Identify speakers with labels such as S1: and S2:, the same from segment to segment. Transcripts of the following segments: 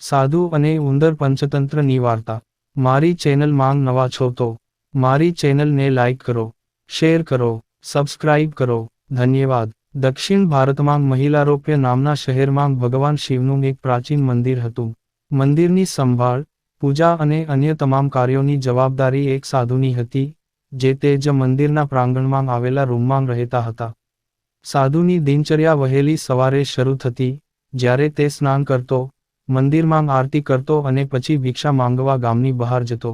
S1: સાધુ અને ઉંદર પંચતંત્રની વાર્તા. મારી ચેનલ માંગ નવા છો તો, મારી ચેનલને લાઇક કરો, શેર કરો, સબસ્ક્રાઇબ કરો. ધન્યવાદ. દક્ષિણ ભારતમાં મહિલારોપ્ય નામના શહેરમાં ભગવાન શિવનું એક પ્રાચીન મંદિર હતું. મંદિરની સંભાળ, પૂજા અને અન્ય તમામ કાર્યોની જવાબદારી એક સાધુની હતી, જે તે જ મંદિરના પ્રાંગણમાં આવેલા રૂમમાં રહેતા હતા. સાધુની દિનચર્યા વહેલી સવારે શરૂ થતી, જ્યારે તે સ્નાન કરતો મંદિરમાં આરતી કરતો અને પછી ભિક્ષા માંગવા ગામની બહાર જતો.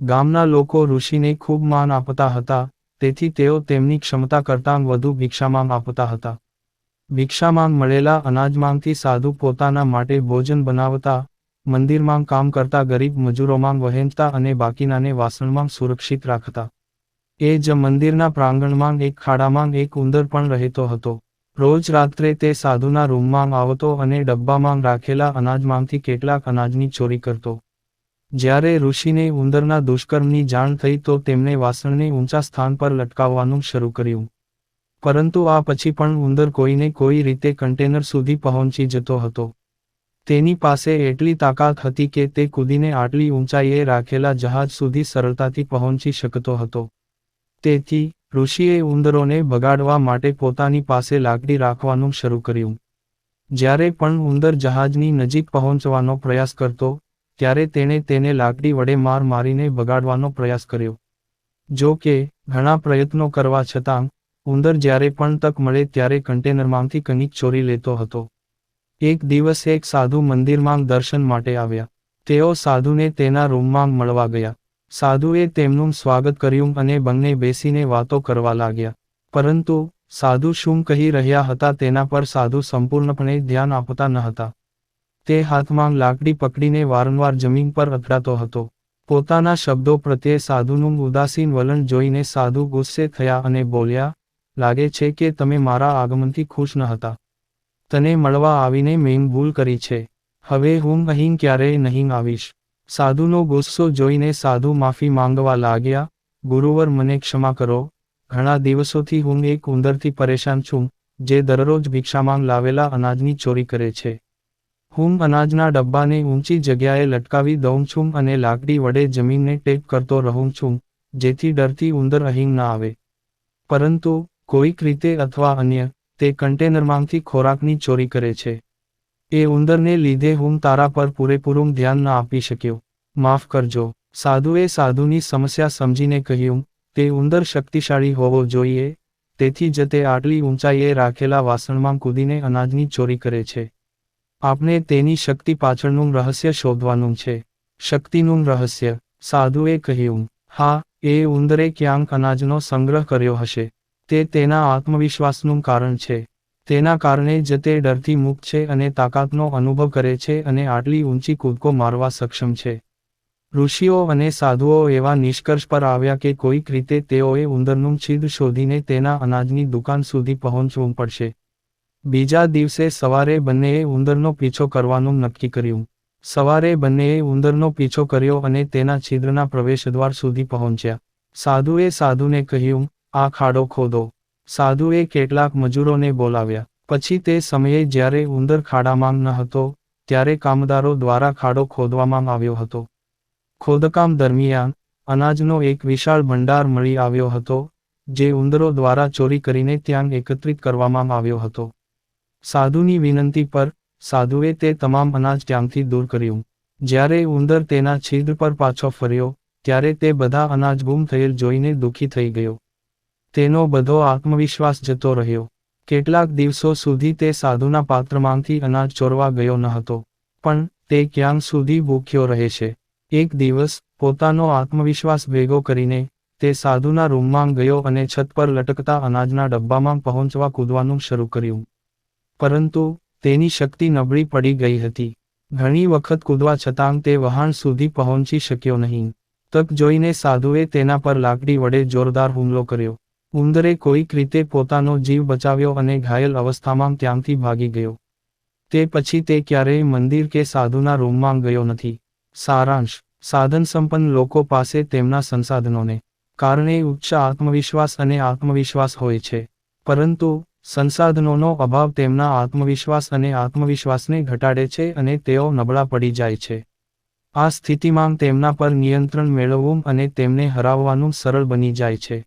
S1: ગામના લોકો ઋષિને ખૂબ માન આપતા હતા, તેથી તેઓ તેમની ક્ષમતા કરતાં વધુ ભિક્ષામાં આપતા હતા. ભિક્ષામાં મળેલા અનાજમાંથી સાધુ પોતાના માટે ભોજન બનાવતા, મંદિરમાં કામ કરતા ગરીબ મજૂરોમાં વહેંચતા અને બાકીનાને વાસણમાં સુરક્ષિત રાખતા. એ જ મંદિરના પ્રાંગણમાં એક ખાડામાં એક ઉંદર પણ રહેતો હતો. રોજ રાત્રે તે સાધુના રૂમમાં આવતો અને ડબ્બામાં રાખેલા અનાજમાંથી કેટલાક અનાજની ચોરી કરતો. જ્યારે ઋષિને ઉંદરના દુષ્કર્મની જાણ થઈ તો તેમણે વાસણને ઊંચા સ્થાન પર લટકાવવાનું શરૂ કર્યું. પરંતુ આ પછી પણ ઉંદર કોઈને કોઈ રીતે કન્ટેનર સુધી પહોંચી જતો હતો. તેની પાસે એટલી તાકાત હતી કે તે કૂદીને આટલી ઊંચાઈએ રાખેલા જહાજ સુધી સરળતાથી પહોંચી શકતો હતો. તેથી ઋષિએ ઉંદરોને બગાડવા માટે પોતાની પાસે લાકડી રાખવાનું શરૂ કર્યું. જ્યારે પણ ઉંદર જહાજની નજીક પહોંચવાનો પ્રયાસ કરતો, ત્યારે તેણે તેને લાકડી વડે માર મારીને બગાડવાનો પ્રયાસ કર્યો. જો કે, ઘણા પ્રયત્નો કરવા છતાં, ઉંદર જ્યારે પણ તક મળે ત્યારે કન્ટેનરમાંથી કંઈક ચોરી લેતો હતો. એક દિવસ એક સાધુ મંદિરમાં દર્શન માટે આવ્યા. તેઓ સાધુને તેના રૂમમાં મળવા ગયા. સાધુએ તેમનું સ્વાગત કર્યું અને બંને બેસીને વાતો કરવા લાગ્યા. પરંતુ, સાધુ શું કહી રહ્યા હતા તેના પર સાધુ સંપૂર્ણપણે ધ્યાન આપતા ન હતા. તે હાથમાં લાકડી પકડીને વારંવાર જમીન પર અથડાતો હતો. પોતાના શબ્દો પ્રત્યે સાધુનું ઉદાસીન વલણ જોઈને સાધુ ગુસ્સે થયા અને બોલ્યા, લાગે છે કે તમે મારા આગમનથી ખુશ ન હતા. તને મળવા આવીને મેં ભૂલ કરી છે. હવે હું અહીં ક્યારેય નહીં આવીશ. સાધુનો ગુસ્સો જોઈને સાધુ માફી માંગવા લાગ્યા, ગુરુવર, મને ક્ષમા કરો. ઘણા દિવસોથી હું એક ઉંદરથી પરેશાન છું, જે દરરોજ ભિક્ષામાં લાવેલા અનાજની ચોરી કરે છે. હું અનાજના ડબ્બાને ઊંચી જગ્યાએ લટકાવી દઉં છું અને લાકડી વડે જમીનને ટેપ કરતો રહું છું, જેથી ડરથી ઉંદર અહીં ન આવે. પરંતુ કોઈક રીતે અથવા અન્ય, તે કન્ટેનરમાંથી ખોરાકની ચોરી કરે છે. એ ઉંદરને લીધે હું તારા પર પૂરેપૂરું ધ્યાન ન આપી શક્યો. માફ કરજો. સાધુએ સાધુની સમસ્યા સમજીને કહ્યું, તે ઉંદર શક્તિશાળી હોવો જોઈએ. તેથી જ તે આટલી ઊંચાઈએ રાખેલા વાસણમાં કૂદીને અનાજની ચોરી કરે છે. આપણે તેની શક્તિ પાછળનું રહસ્ય શોધવાનું છે. શક્તિનું રહસ્ય. સાધુએ કહ્યું, હા, એ ઉંદરે ક્યાંક અનાજનો સંગ્રહ કર્યો હશે. તે તેના આત્મવિશ્વાસનું કારણ છે. તેના કારણે જ તે ડરથી મુક્ત છે અને તાકાતનો અનુભવ કરે છે અને આટલી ઊંચી કૂદકો મારવા સક્ષમ છે. ઋષિઓ અને સાધુઓ એવા નિષ્કર્ષ પર આવ્યા કે કોઈક રીતે તેઓએ ઉંદરનું છિદ શોધીને તેના અનાજની દુકાન સુધી પહોંચવું પડશે. બીજા દિવસે સવારે બંનેએ ઉંદરનો પીછો કરવાનું નક્કી કર્યું. સવારે બંનેએ ઉંદરનો પીછો કર્યો અને તેના છિદ્રના પ્રવેશદ્વાર સુધી પહોંચ્યા. સાધુએ સાધુને કહ્યું, આ ખાડો ખોદો. સાધુએ કેટલાક મજૂરોને બોલાવ્યા. પછી તે સમયે જ્યારે ઉંદર ખાડામાં ન હતો, ત્યારે કામદારો દ્વારા ખાડો ખોદવામાં આવ્યો હતો. ખોદકામ દરમિયાન અનાજનો એક વિશાળ ભંડાર મળી આવ્યો હતો, જે ઉંદરો દ્વારા ચોરી કરીને ત્યાં એકત્રિત કરવામાં આવ્યો હતો. સાધુની વિનંતી પર સાધુએ તે તમામ અનાજ ત્યાંથી દૂર કર્યું. જ્યારે ઉંદર તેના છિદ્ર પર પાછો ફર્યો, ત્યારે તે બધા અનાજ ગુમ થયેલ જોઈને દુઃખી થઈ ગયો. તેનો બધો આત્મવિશ્વાસ જતો રહ્યો. કેટલાક દિવસો સુધી તે સાધુના પાત્રમાંથી અનાજ ચોરવા ગયો ન હતો. પણ તે ક્યાં સુધી ભૂખ્યો રહે છે. એક દિવસ, પોતાનો આત્મવિશ્વાસ ભેગો કરીને, તે સાધુના રૂમમાં ગયો અને છત પર લટકતા અનાજના ડબ્બામાં પહોંચવા કૂદવાનું શરૂ કર્યું. પરંતુ, તેની શક્તિ નબળી પડી ગઈ હતી. ઘણી વખત કૂદવા છતાં તે વહાણ સુધી પહોંચી શક્યો નહીં. તક જોઈને સાધુએ તેના પર લાકડી વડે જોરદાર હુમલો કર્યો. ઉંદરે કોઈક રીતે પોતાનો જીવ બચાવ્યો અને ઘાયલ અવસ્થામાં ત્યાંથી ભાગી ગયો. તે પછી તે ક્યારેય મંદિર કે સાધુના રૂમમાં ગયો નથી. સારાંશ સાધન સંપન્ન લોકો પાસે તેમના સંસાધનોને કારણે ઉચ્ચ આત્મવિશ્વાસ અને આત્મવિશ્વાસ હોય છે. પરંતુ, સંસાધનોનો અભાવ તેમના આત્મવિશ્વાસ અને આત્મવિશ્વાસને ઘટાડે છે અને તેઓ નબળા પડી જાય છે. આ સ્થિતિમાં તેમના પર નિયંત્રણ મેળવવું અને તેમને હરાવવાનું સરળ બની જાય છે.